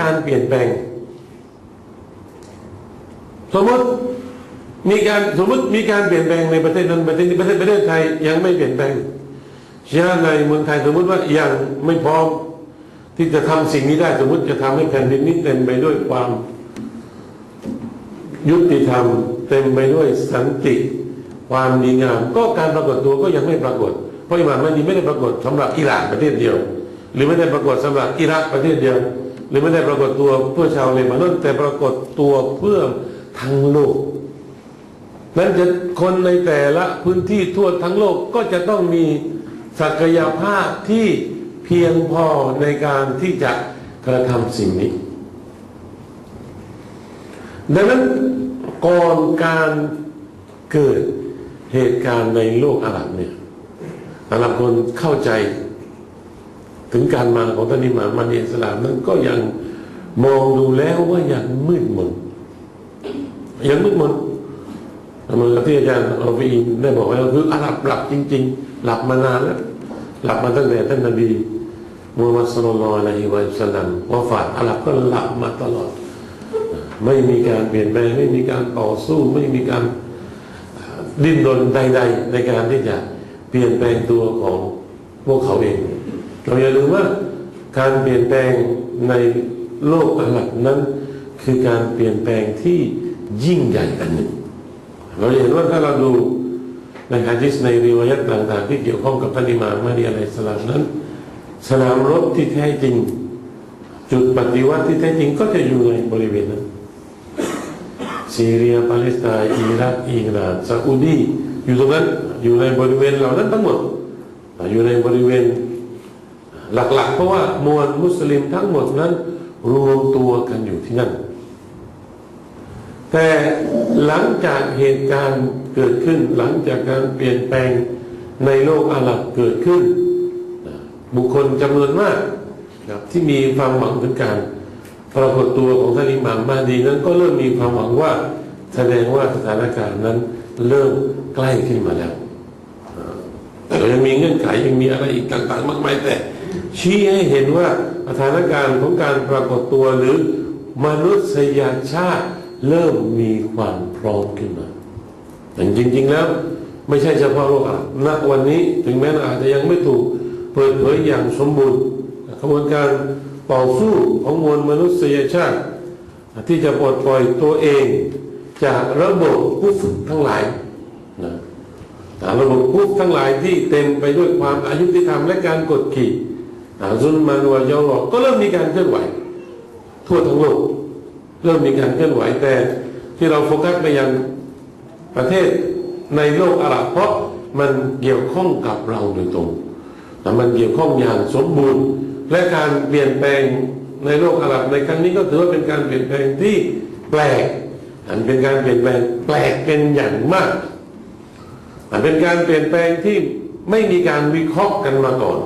การเปลี่ยนแปลง สมมติมีการสมมติมีการเปลี่ยนแปลงในประเทศนั้นประเทศนี้ประเทศประเทศไทยยังไม่เปลี่ยนแปลงเชื้อในเมืองไทยสมมติว่ายังไม่พร้อมที่จะทำสิ่งนี้ได้สมมติจะทำให้แผ่นดินนี้เต็มไปด้วยความยุติธรรม เต็มไปด้วยสันติ ความดีงาม ก็การปรากฏตัวก็ยังไม่ปรากฏ เพราะอิหม่ามมันีไม่ได้ปรากฏสำหรับอิหร่านประเทศเดียว หรือไม่ได้ปรากฏสำหรับอิรักประเทศเดียว รือไม่ได้ปรากฏตัวเพื่อชาวเลบานอนแต่ปรากฏตัวเพื่อทั้งโลก นั้นจะคนในแต่ละพื้นที่ทั่วทั้งโลกก็จะต้องมีศักยภาพที่เพียงพอในการที่จะกระทำสิ่งนี้ ดังนั้นก่อนการเกิดเหตุการณ์ในโลกอาหรับเนี่ยอาหรับคนเข้าใจ ถึงการมาของท่านอิหม่ามมันอิสลามนั้นก็ยังมองดูแล้วว่ายังมืดมนยังมืดมนเหมือนกับที่อาจารย์อัลฟีนได้บอกไว้แล้วคืออาหรับหลับจริง ๆ หลับมานานแล้วหลับมาตั้งแต่ท่านนบีมูฮัมมัดสุลลัลอะลัยฮิวะสัลลัมวาฝาดอาหรับก็หลับมาตลอด ไม่มีการเปลี่ยนแปลงไม่มีการต่อสู้ไม่มีการดิ้นรนใด ๆ ในการที่จะเปลี่ยนแปลงตัวของพวกเขาเอง เราอย่าลืมว่าการเปลี่ยนแปลงในโลกอาหรับนั้น คือการเปลี่ยนแปลงที่ยิ่งใหญ่อันหนึ่ง เราเห็นว่าถ้าเราดูในฮะดิษในริวายัตต่างๆ ที่เกี่ยวข้องกับท่านอิมามมาดีอะลัยฮิสสลามนั้น สนามรบที่แท้จริง จุดปฏิวัติที่แท้จริงก็จะอยู่ในบริเวณนั้นซีเรียปาเลสไตน์อิรักอิหร่านซาอุดีอยู่ตรงนั้นอยู่ในบริเวณเหล่านั้นทั้งหมดอยู่ในบริเวณ หลักๆ เพราะว่ามวลมุสลิมทั้งหมดนั้นรวมตัวกันอยู่ที่นั่น แต่หลังจากเหตุการณ์เกิดขึ้นหลังจากการเปลี่ยนแปลงในโลกอาหรับเกิดขึ้น บุคคลจำนวนมากที่มีความหวังถึงการปรากฏตัวของท่านอิหม่ามมาดีนั้นก็เริ่มมีความหวังว่าแสดงว่าสถานการณ์นั้นเริ่มใกล้ขึ้นมาแล้วแต่ยังมีเงื่อนไขยังมีอะไรอีกต่างๆ มากมายแต่ ชี้ให้เห็นว่าสถานการณ์ของการปรากฏตัวหรือมนุษยชาติเริ่มมีความพร้อมขึ้นมาแต่จริง ๆ แล้ว ไม่ใช่เฉพาะโลกอาบณวันนี้ถึงแม้อาจจะยังไม่ถูกเปิดเผยอย่างสมบูรณ์กระบวนการต่อสู้ของมวลมนุษยชาติ ที่จะปลดปล่อยตัวเองจากระบบกุฟทั้งหลายนะระบบคุกทั้งหลายที่เต็มไปด้วยความอายุติธรรมและการกดขี่ ซุนมานวายอหลอกก็เริ่มมีการเคลื่อนไหว ทั่วทั้งโลก เริ่มมีการเคลื่อนไหวแต่ที่เราโฟกัสไปยังประเทศในโลกอาหรับเพราะมันเกี่ยวข้องกับเราโดยตรงแต่มันเกี่ยวข้องอย่างสมบูรณ์ และการเปลี่ยนแปลงในโลกอาหรับในครั้งนี้ก็ถือว่าเป็นการเปลี่ยนแปลงที่แปลก อันเป็นการเปลี่ยนแปลงแปลกเป็นอย่างมากเป็นการเปลี่ยนแปลงที่ไม่มีการวิเคราะห์กันมาก่อน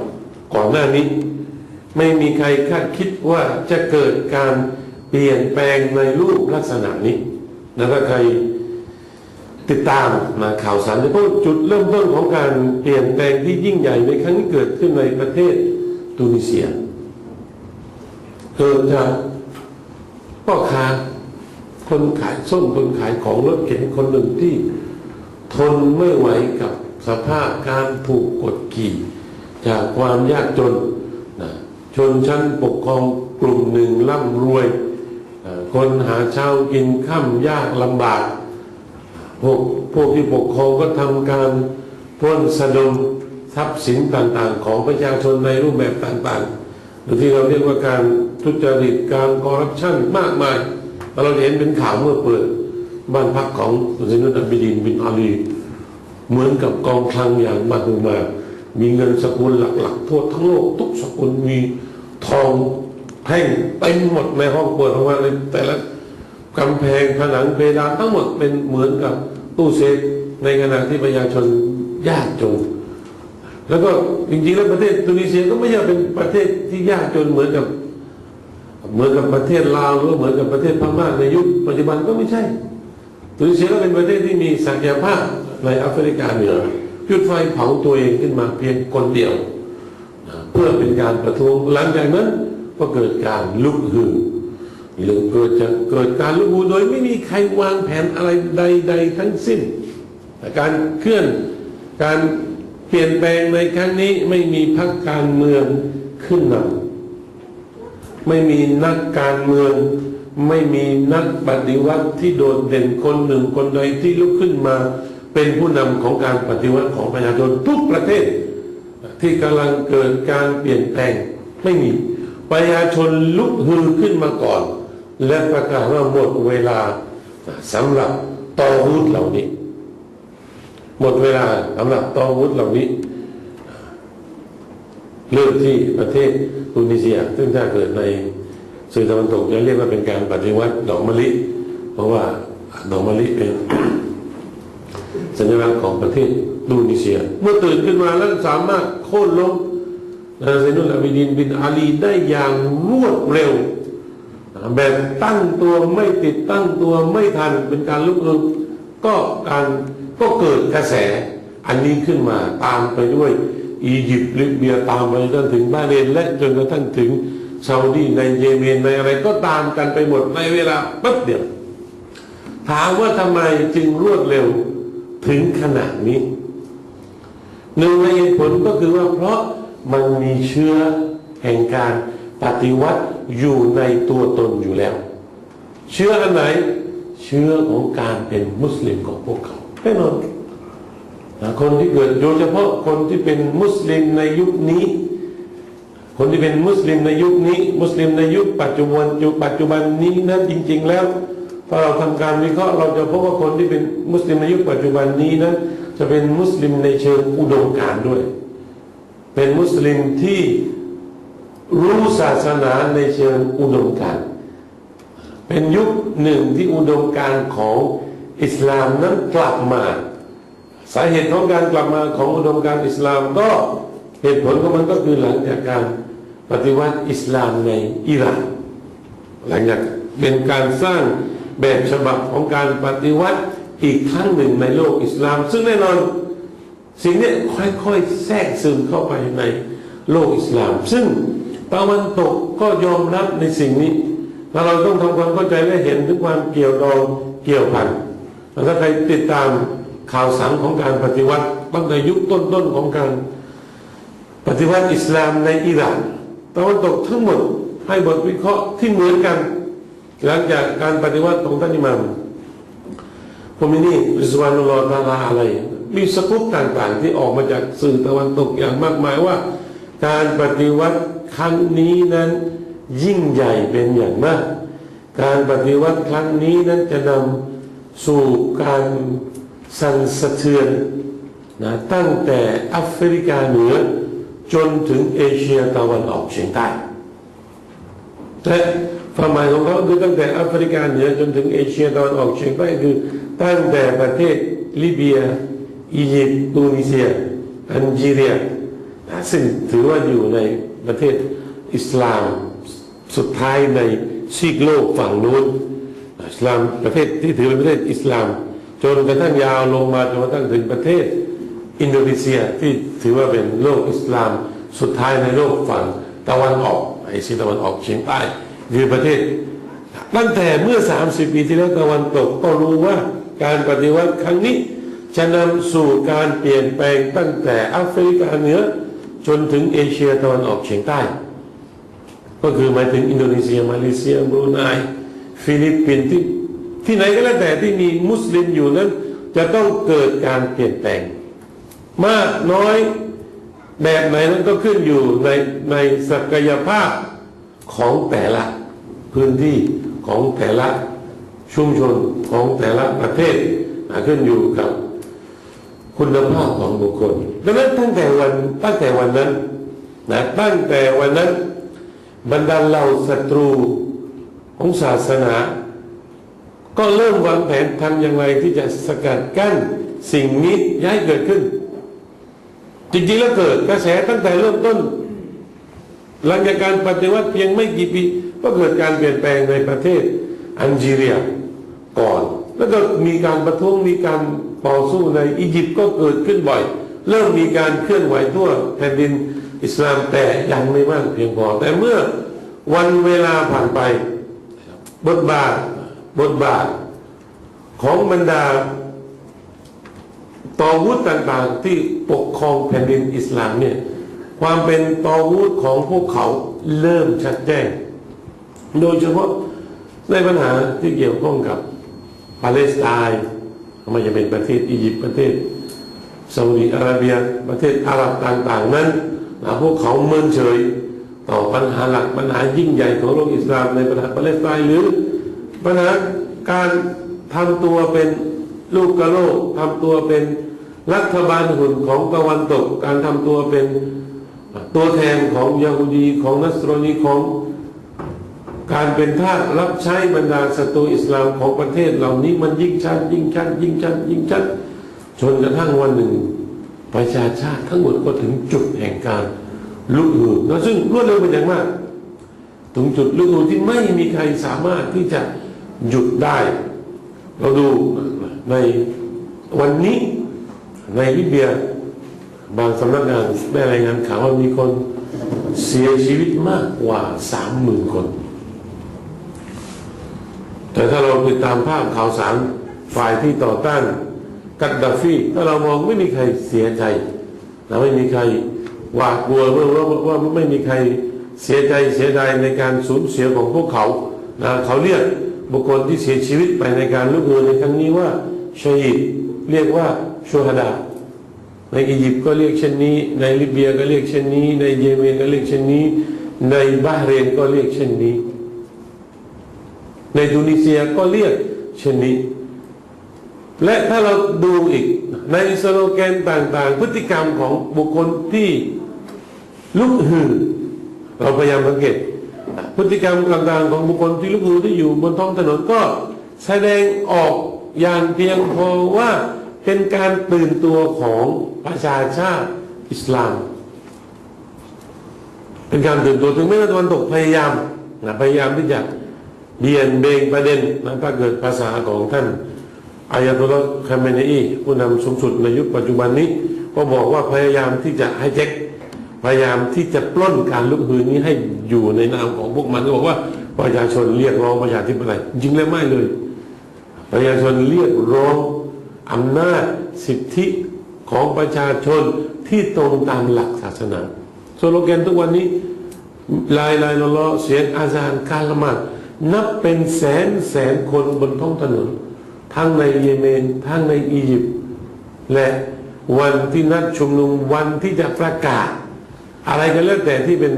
ก่อนหน้านี้ ไม่มีใครคาดคิดว่าจะเกิดการเปลี่ยนแปลงในรูปลักษณะนี้นะถ้าใครติดตามมาข่าวสารจะพบจุดเริ่มต้นของการเปลี่ยนแปลงที่ยิ่งใหญ่ในครั้งนี้เกิดขึ้นในประเทศตูนิเซียเกิดจากพ่อค้าคนขายส้มคนขายของรถเข็นคนหนึ่งที่ทนไม่ไหวกับสภาพการถูกกดขี่ จากความยากจน ชนชั้นปกครองกลุ่มหนึ่งร่ำรวย คนหาเช้ากินข้ามยากลำบากพวกพวกที่ปกครองก็ทำการปล้นสะดมทรัพย์สินต่างๆ ของประชาชนในรูปแบบต่างๆหรือที่เราเรียกว่าการทุจริตการคอร์รัปชันมากมายเราเห็นเป็นข่าวเมื่อเปิดบ้านพักของซินุนอับดินบินอาลีเหมือนกับกองคลังอย่างมากมามีเงินสกุลหลักๆ ทั่วทั้งโลกทุกสกุลมี ทองแท่งเต็มหมดในห้องเปิดออกมาเลยแต่ละกำแพงผนังเพดานทั้งหมดเป็นเหมือนกับตู้เซฟในขณะที่ประชาชนยากจนแล้วก็จริงๆแล้วประเทศตุนิเซียก็ไม่ใช่เป็นประเทศที่ยากจนเหมือนกับ เหมือนกับประเทศลาวหรือเหมือนกับประเทศพม่าในยุคปัจจุบันก็ไม่ใช่ตุนิเซียก็เป็นประเทศที่มีศักยภาพในแอฟริกาเหนือจุดไฟเผาตัวเองขึ้นมาเพียงคนเดียว เพื่อเป็นการประท้วงหลังจากนั้นก็เกิดการลุกฮือหรือเกิดจะเกิดการลุกฮือโดยไม่มีใครวางแผนอะไรใด ๆ ทั้งสิ้นการเคลื่อนการเปลี่ยนแปลงในครั้งนี้ไม่มีพรรคการเมืองขึ้นนำไม่มีนักการเมือง ไม่มีนักปฏิวัติที่โดดเด่นคนหนึ่งคนใดที่ลุกขึ้นมา เป็นผู้นำของการปฏิวัติของประชาชนทุกประเทศ ที่กำลังเกิดการเปลี่ยนแปลงไม่มี ประชาชนลุกฮือขึ้นมาก่อน และประกาศว่าหมดเวลาสำหรับตอฮูดเหล่านี้ หมดเวลาสำหรับตอฮูดเหล่านี้เริ่มที่ประเทศตุนิเซีย ซึ่งถ้าเกิดในสื่อตะวันตกจะเรียกว่าเป็นการปฏิวัติดอกมะลิ เพราะว่าดอกมะลิเป็นสัญลักษณ์ของประเทศตุนิเซีย เมื่อตื่นขึ้นมาแล้วสามารถ โค่นล้มนาเซนุลอาบิดินบินอาลีได้อย่างรวดเร็วแบบตั้งตัวไม่ติดตั้งตัวไม่ทันเป็นการลุกฮือก็การก็เกิดกระแส อันนี้ขึ้นมาตามไปด้วย อียิปต์ลิเบียตามไปจนถึงบาเรนและจนกระทั่งถึงซาอุดีในเยเมนในอะไรก็ตามกันไปหมดในเวลาแป๊บเดียวถามว่าทำไมจึงรวดเร็วถึงขนาดนี้ หนึ่งในเหตุผลก็คือว่าเพราะมันมีเชื้อแห่งการปฏิวัติอยู่ในตัวตนอยู่แล้ว เชื้ออันไหน เชื้อของการเป็นมุสลิมของพวกเขาแน่นอนคนที่เกิดโดยเฉพาะคนที่เป็นมุสลิมในยุคนี้ คนที่เป็นมุสลิมในยุคนี้ มุสลิมในยุคปัจจุบันยุคปัจจุบันนี้นั้นจริง ๆ แล้ว ถ้าเราทำการวิเคราะห์เราจะพบว่าคนที่เป็นมุสลิมในยุคปัจจุบันนี้นั้น จะเป็นมุสลิมในเชิงอุดมการณ์ด้วย เป็นมุสลิมที่รู้ศาสนาในเชิงอุดมการณ์เป็นยุคหนึ่งที่อุดมการณ์ของอิสลามนั้นกลับมา สาเหตุของการกลับมาของอุดมการณ์อิสลามก็เหตุผลของมันก็คือหลังจากการปฏิวัติอิสลามในอิหร่านหลังจากเป็นการสร้างแบบฉบับของการปฏิวัติ อีกครั้งหนึ่งในโลกอิสลาม ซึ่งแน่นอนสิ่งนี้ค่อยๆ แทรกซึมเข้าไปในโลกอิสลาม ซึ่งตะวันตกก็ยอมรับในสิ่งนี้แล้วเราต้องทำความเข้าใจและเห็นถึงความเกี่ยวดองเกี่ยวพันถ้าใครติดตามข่าวสารของการปฏิวัติตั้งแต่ยุคต้นๆของการปฏิวัติอิสลามในอิหร่านตะวันตกทั้งหมดให้บทวิเคราะห์ที่เหมือนกัน หลังจากการปฏิวัติของท่านอิหมัม พมินีริสวานุลอตาลาอะไร มีสกุปต่างๆ ที่ออกมาจากสื่อตะวันตกอย่างมากมายว่า การปฏิวัติครั้งนี้นั้นยิ่งใหญ่เป็นอย่างมาก การปฏิวัติครั้งนี้นั้นจะนำสู่การสั่นสะเทือนนะตั้งแต่แอฟริกาเหนือจนถึงเอเชียตะวันออกเฉียงใต้และความหมายของเขาคือตั้งแต่แอฟริกาเหนือจนถึงเอเชียตะวันออกเฉียงใต้คือ ตั้งแต่ประเทศลิเบีย อียิปต์ตูนิเซีย อัลจีเรียซึ่งถือว่าอยู่ในประเทศอิสลามสุดท้ายในซีกโลกฝั่งนู้นอิสลามประเทศที่ถือเป็นประเทศอิสลาม จนกระทั่งยาวลงมาจนกระทั่งถึงประเทศอินโดนีเซียที่ถือว่าเป็นโลกอิสลาม สุดท้ายในโลกฝั่งตะวันออกไอซีตะวันออกเฉียงใต้คือประเทศตั้งแต่เมื่อ 30 ปีที่แล้วตะวันตกก็รู้ว่า การปฏิวัติครั้งนี้จะนำสู่การเปลี่ยนแปลงตั้งแต่แอฟริกาเหนือจนถึงเอเชียตะวันออกเฉียงใต้ ก็คือหมายถึงอินโดนีเซีย มาเลเซียบรูไนฟิลิปปินส์ที่ที่ไหนก็แล้วแต่ที่มีมุสลิมอยู่นั้น จะต้องเกิดการเปลี่ยนแปลง มากน้อยแบบไหนนั้นก็ขึ้นอยู่ในในศักยภาพของแต่ละพื้นที่ของแต่ละ ชุมชนของแต่ละประเทศขึ้นอยู่กับคุณภาพของบุคคลดังนั้นตั้งแต่วันตั้งแต่วันนั้นนะตั้งแต่วันนั้น บรรดาเหล่าศัตรูของศาสนา ก็เริ่มวางแผนทำอย่างไรที่จะสกัดกั้นสิ่งนี้ย้ายเกิดขึ้น จริงๆแล้วเกิดกระแสตั้งแต่เริ่มต้น หลังจากการปฏิวัติเพียงไม่กี่ปี ก็เกิดการเปลี่ยนแปลงในประเทศอัลจีเรีย ก่อน แล้วก็มีการประท้วงมีการต่อสู้ในอียิปต์ก็เกิดขึ้นบ่อย เริ่มมีการเคลื่อนไหวทั่วแผ่นดินอิสลามแต่ยังไม่มากเพียงพอ แต่เมื่อวันเวลาผ่านไป บทบาทบทบาทของบรรดาตอวุธต่างๆที่ปกครองแผ่นดินอิสลามเนี่ยความเป็นตอวุธของพวกเขาเริ่มชัดแจ้ง โดยเฉพาะในปัญหาที่เกี่ยวข้องกับ ปาเลสไตน์ไม่จะเป็นประเทศอียิปต์ประเทศซาอุดิอาระเบียประเทศอาหรับต่าง ๆ นั้นนะพวกเขาเมินเฉย ต่อปัญหาหลักปัญหายิ่งใหญ่ของโลกอิสลามในปัญหาปาเลสไตน์หรือปัญหาการทำตัวเป็นลูกกระโลกทำตัวเป็นรัฐบาลหุ่นของตะวันตก การทำตัวเป็นตัวแทนของยาฮูดีของนัสรนีของ การเป็นทาสรับใช้บรรดาศัตรูอิสลามของประเทศเหล่านี้มันยิ่งชัดยิ่งชัดยิ่งชัดยิ่งชัดจนกระทั่งวันหนึ่งประชาชาติทั้งหมดก็ถึงจุดแห่งการลุกฮือนะซึ่งรวดเร็วเป็นอย่างมาก ถึงจุดลุกฮือที่ไม่มีใครสามารถที่จะหยุดได้ เราดูในวันนี้ในลิเบีย บางสำนักงานได้รายงานข่าวว่ามีคนเสียชีวิตมากกว่าสามหมื่นคน แต่ถ้าเราติดตามภาพข่าวสารฝ่ายที่ต่อต้านกัดดาฟีถ้าเรามองไม่มีใครเสียใจนะไม่มีใครหวาดกลัวว่าว่าว่าไม่มีใครเสียใจเสียดายในการสูญเสียของพวกเขานะเขาเรียกบุคคลที่เสียชีวิตไปในการลุกฮือในครั้งนี้ว่าชฮีดเรียกว่าชูฮดาในอียิปต์ก็เรียกเช่นนี้ ในลิเบียก็เรียกเช่นนี้ ในเยเมนก็เรียกเช่นนี้ ในบาเรนก็เรียกเช่นนี้ ในทูนิเซียก็เรียกเช่นนี้ และถ้าเราดูอีกในสโลแกนต่างๆ พฤติกรรมของบุคคลที่ลุกฮือเราพยายามสังเกตพฤติกรรมต่างๆของบุคคลที่ลุกฮือที่อยู่บนท้องถนนก็แสดงออกอย่างเพียงพอว่าเป็นการตื่นตัวของประชาชาติอิสลาม เป็นการตื่นตัวถึงแม้ว่าตะวันตกพยายามนะพยายามที่จะ เบี่ยนเบงประเด็นนะถ้าเกิดภาษาของท่านอายะตุลลอฮ์คาเมเนอีผู้นำสูงสุดในยุคปัจจุบันนี้ ก็บอกว่าพยายามที่จะให้เจ็คพยายามที่จะปล้นการลุกฮือนี้ให้อยู่ในนามของพวกมันก็บอกว่าประชาชนเรียกร้องประชาธิปไตยจริงแล้วไม่เลย ประชาชนเรียกร้องอำนาจสิทธิของประชาชนที่ตรงตามหลักศาสนาสโลแกนทุกวันนี้ลายลายลอลอเสียงอาซานการละหมาด นับเป็นแสนแสนคนบนท้องถนน ทั้งในเยเมน ทั้งในอียิปต์และวันที่นัดชุมนุมวันที่จะประกาศ อะไรก็แล้วแต่ที่เป็น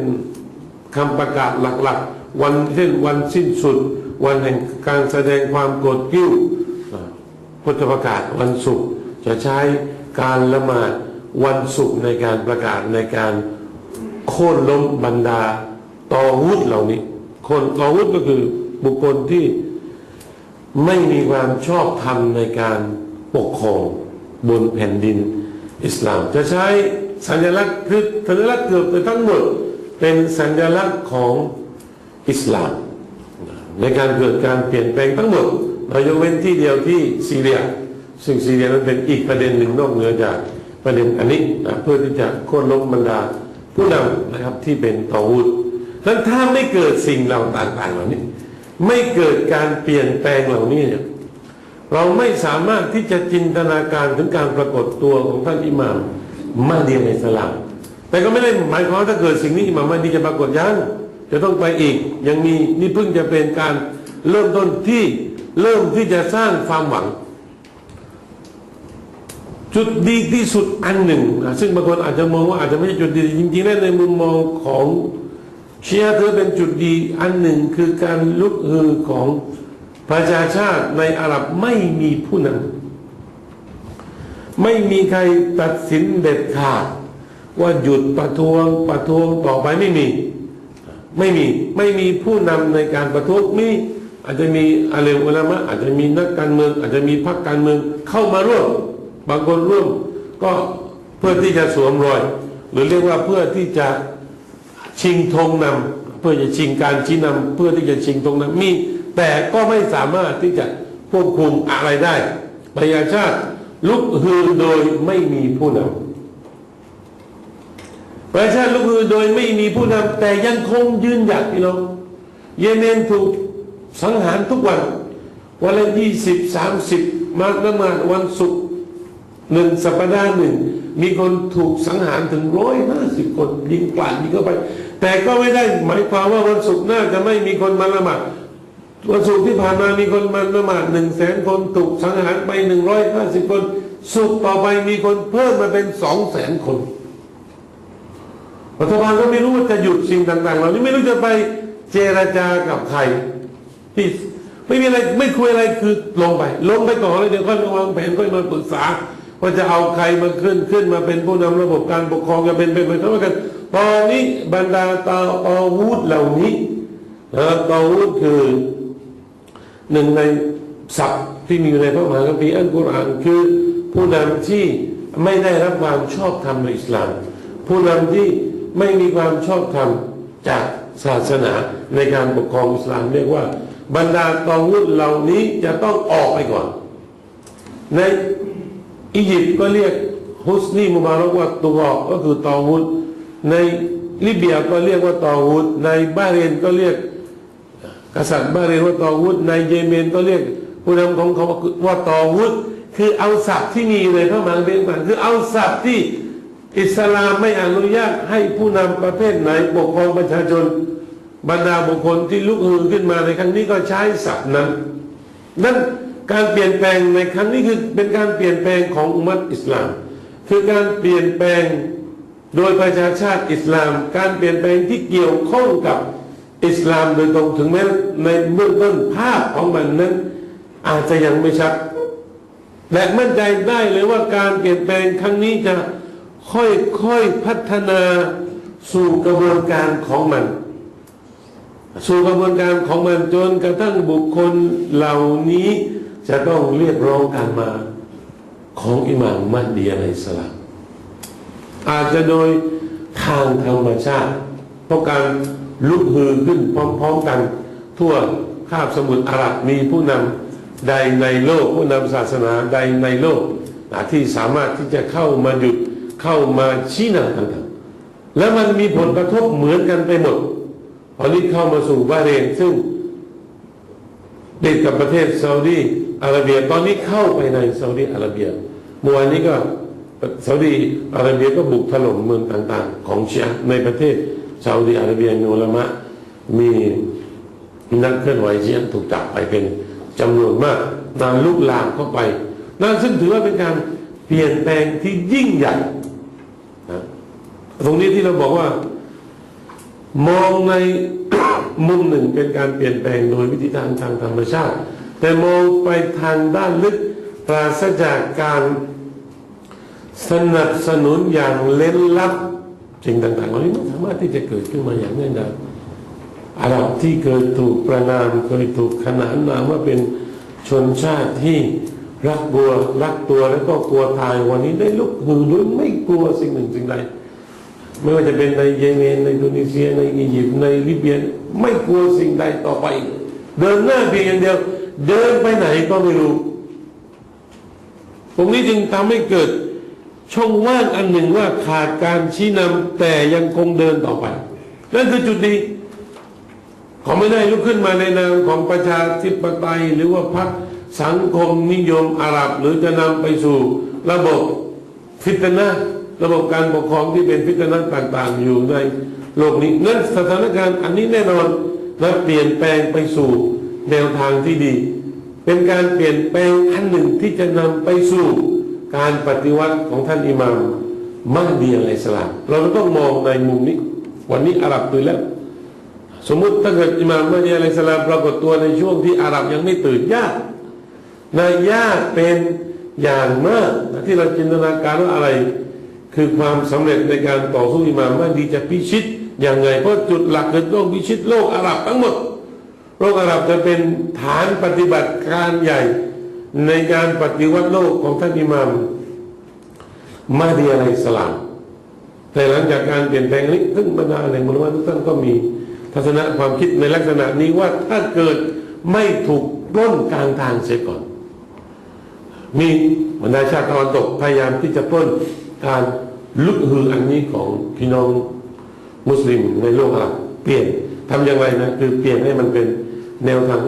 คำประกาศหลักๆ วันเช่นวันสิ้นสุด วันแห่งการแสดงความโกรธกิ้วพุทธประกาศวันศุกร์จะใช้การละหมาดวันศุกร์ในการประกาศในการโค่นล้มบรรดาตอวุธเหล่านี้ คนตอวุธก็คือบุคคลที่ไม่มีความชอบธรรมในการปกครองบนแผ่นดินอิสลาม จะใช้สัญลักษณ์คือสัญลักษณ์เกือบทั้งหมดเป็นสัญลักษณ์ของอิสลาม ในการเกิดการเปลี่ยนแปลงทั้งหมดเรายกเว้นที่เดียวที่ซีเรีย ซึ่งซีเรียนั้นเป็นอีกประเด็นหนึ่งนอกเหนือจากประเด็นอันนี้นะเพื่อที่จะโค่นล้มบรรดาผู้นำนะครับที่เป็นตอวุธ นั้นถ้าไม่เกิดสิ่งเหล่าต่างๆเหล่านี้ ไม่เกิดการเปลี่ยนแปลงเหล่านี้เนี่ยเราไม่สามารถที่จะจินตนาการถึงการปรากฏตัวของท่านอิหม่ามมาดีในสลามแต่ก็ไม่ได้หมายความว่าถ้าเกิดสิ่งนี้อิหม่ามมาดีจะปรากฏยังจะต้องไปอีกยังมีนี่เพิ่งจะเป็นการเริ่มต้นที่เริ่มที่จะสร้างความหวัง จุดดีที่สุดอันหนึ่งนะซึ่งบางคนอาจจะมองว่าอาจจะไม่ใช่จุดดีจริงๆแล้วในมุมมองของ เชียร์เธอเป็นจุดดีอันหนึ่งคือการลุกฮือของประชาชาติในอาหรับไม่มีผู้นำไม่มีใครตัดสินเด็ดขาด ว่าหยุดประท้วงประท้วงต่อไปไม่มี ไม่มีไม่มีผู้นำในการประท้วงมีอาจจะมีอาเลวอุลามะอาจจะมีนักการเมือง อาจจะมีพรรคการเมืองเข้ามาร่วมบางคนร่วมก็เพื่อที่จะสวมรอย หรือเรียกว่าเพื่อที่จะ ชิงธงนำเพื่อจะชิงการชี้นำเพื่อที่จะชิงธงนำมีแต่ก็ไม่สามารถที่จะควบคุมอะไรได้ประชาชาติลุกฮือโดยไม่มีผู้นำประชาชาติลุกฮือโดยไม่มีผู้นำแต่ยังคงยืนหยัดพี่น้องเยเมนถูกสังหารทุกวัน วันละยี่สิบสามสิบมาละมาดวันศุกร์หนึ่งสัปดาห์หนึ่งมีคนถูกสังหารถึงร้อยห้าสิบคนยิงกลาดยิงเข้าไป แต่ก็ไม่ได้หมายความว่าวันศุกร์หน้าจะไม่มีคนมาละหมาดวันศุกร์ที่ผ่านมามีคนมาละหมาดหนึ่งแสนคนถูกสังหารไปหนึ่งร้อยห้าสิบคนศุกร์ต่อไปมีคนเพิ่มมาเป็นสองแสนคนรัฐบาลก็ไม่รู้ว่าจะหยุดสิ่งต่างๆเหล่านี้ไม่รู้จะไปเจรจากับใครที่ไม่มีอะไรไม่คุยอะไรคือลงไป ลงไปก่อนแล้วเดี๋ยวค่อยมาวางแผนค่อยมาปรึกษา ว่าจะเอาใครมาขึ้นขึ้นมาเป็นผู้นำระบบการปกครองจะเป็นเป็นไปเท่ากันตอนนี้บรรดาตาอาวุธเหล่านี้นะตาอาวุธคือหนึ่งในศัพท์ที่มีอยู่ในพระมหาคัมภีร์อัลกุรอานคือผู้นำที่ไม่ได้รับความชอบธรรมในอิสลาม ผู้นำที่ไม่มีความชอบธรรมจากศาสนาในการปกครองอิสลามเรียกว่า บรรดาตองวุธเหล่านี้จะต้องออกไปก่อน ใน อียิปต์ก็เรียกฮุสนีมุบารอกว่าตัวก็คือตองวุธในลิเบียก็เรียกว่าตองวุธในบาเรนก็เรียก กษัตริย์บาเรนว่าตอวุฒในเยเมนก็เรียกผู้นำของเขาว่าตอวุฒคือเอาศัพท์ที่มีเลยเข้ามาเป็นต่างคือเอาศัพท์ที่อิสลามไม่อนุญาตให้ผู้นำประเภทไหนปกครองประชาชน บรรดาบุคคลที่ลุกฮือขึ้นมาในครั้งนี้ก็ใช้ศัพท์นั้นนั่น การเปลี่ยนแปลงในครั้งนี้คือเป็นการเปลี่ยนแปลงของอุมัตอิสลาม คือการเปลี่ยนแปลงโดยประชาชาติอิสลาม การเปลี่ยนแปลงที่เกี่ยวข้องกับอิสลามโดยตรงถึงแม้ในเบื้องต้นภาพของมันนั้น อาจจะยังไม่ชัดและมั่นใจได้เลยว่าการเปลี่ยนแปลงครั้งนี้จะค่อยๆพัฒนาสู่กระบวนการของมัน สู่กระบวนการของมันจนกระทั่งบุคคลเหล่านี้ จะต้องเรียกร้องการมาของอิหม่ามมัดเดียฮิสลามอาจจะโดยทางธรรมชาติ เพราะการลุกฮือขึ้นพร้อม ๆกัน ทั่วคาบสมุทรอาหรับมีผู้นำใดในโลก ผู้นำศาสนาใดในโลกที่สามารถที่จะเข้ามาหยุดเข้ามาชี้นำต่างๆแล้วมันมีผลกระทบเหมือนกันไปหมดพอนี้เข้ามาสู่บาเรนซึ่ง ติดกับประเทศซาอุดีอาระเบียตอนนี้เข้าไปในซาอุดีอาระเบียเมื่อวานนี้ก็ซาอุดีอาระเบียก็บุกถล่มเมืองต่าง ๆ ของเชียในประเทศซาอุดีอาระเบียมีอุลามะมีนักเคลื่อนไหวเชียถูกจับไปเป็นจำนวนมากนานลุกลามเข้าไปนั่นซึ่งถือว่าเป็นการเปลี่ยนแปลงที่ยิ่งใหญ่นะตรงนี้ที่เราบอกว่า มองใน มุมหนึ่งเป็นการเปลี่ยนแปลงโดยวิธีการทางธรรมชาติ แต่มองไปทางด้านลึกปราศจากการสนับสนุนอย่างเล้นลับสิ่งต่างๆเหล่านี้ไม่สามารถที่จะเกิดขึ้นมาอย่างแน่นอนอาหรับที่เคยถูกประนามเคยถูกขนานนามว่าเป็นชนชาติที่รักบัวรักตัวแล้วก็กลัวตายวันนี้ได้ลุกฮือโดยไม่กลัวสิ่งหนึ่งสิ่งใด ไม่ว่าจะเป็นในเยเมนในอินโดนีเซียในอียิปต์ในลิเบียไม่กลัวสิ่งใดต่อไป เดินหน้าเพียงอย่างเดียว เดินไปไหนก็ไม่รู้ ตรงนี้จึงทำให้เกิดช่องว่างอันหนึ่งว่าขาดการชี้นำแต่ยังคงเดินต่อไป นั่นคือจุดนี้ขาไม่ได้ลุกขึ้นมาในนามของประชาธิปไตย หรือว่าพรรคสังคมนิยมอาหรับ หรือจะนำไปสู่ระบบฟิตนะ ระบบการปกครองที่เป็นฟิตนะต่างๆ อยู่ในโลกนี้นั่นสถานการณ์อันนี้แน่นอนและเปลี่ยนแปลงไปสู่แนวทางที่ดี เป็นการเปลี่ยนแปลงอันหนึ่งที่จะนำไปสู่การปฏิวัติของท่านอิหม่ามมัฮดีอะลัยฮิสลามเราต้องมองในมุมนี้ วันนี้อาหรับตื่นแล้ว สมมุติถ้าเกิดอิหม่ามมัฮดีอะลัยฮิสลามปรากฏตัวในช่วงที่อาหรับยังไม่ตื่นยากนายากเป็นอย่างมากที่เราจินตนาการว่าอะไร คือความสำเร็จในการต่อสู้อิหม่ามมัฮดีจะพิชิตอย่างไงเพราะจุดหลักคือต้องพิชิตโลกอาหรับทั้งหมด โลกอาหรับจะเป็นฐานปฏิบัติการใหญ่ในการปฏิวัติโลกของท่านอิหม่ามมาดีอะลัยฮิสลามแต่หลังจากการเปลี่ยนแปลงนี้ซึ่งบรรดาแหล่งมุลมาทุกท่านก็มีทัศนะความคิดในลักษณะนี้ว่าถ้าเกิดไม่ถูกปล้นกลางทางเสียก่อน มีบรรดาชาติตะวันตกพยายามที่จะปล้น การลุกฮืออันนี้ของพี่น้องมุสลิมในโลกอาหรับเปลี่ยนทำอย่างไรนะคือเปลี่ยนให้มันเป็นแนวทาง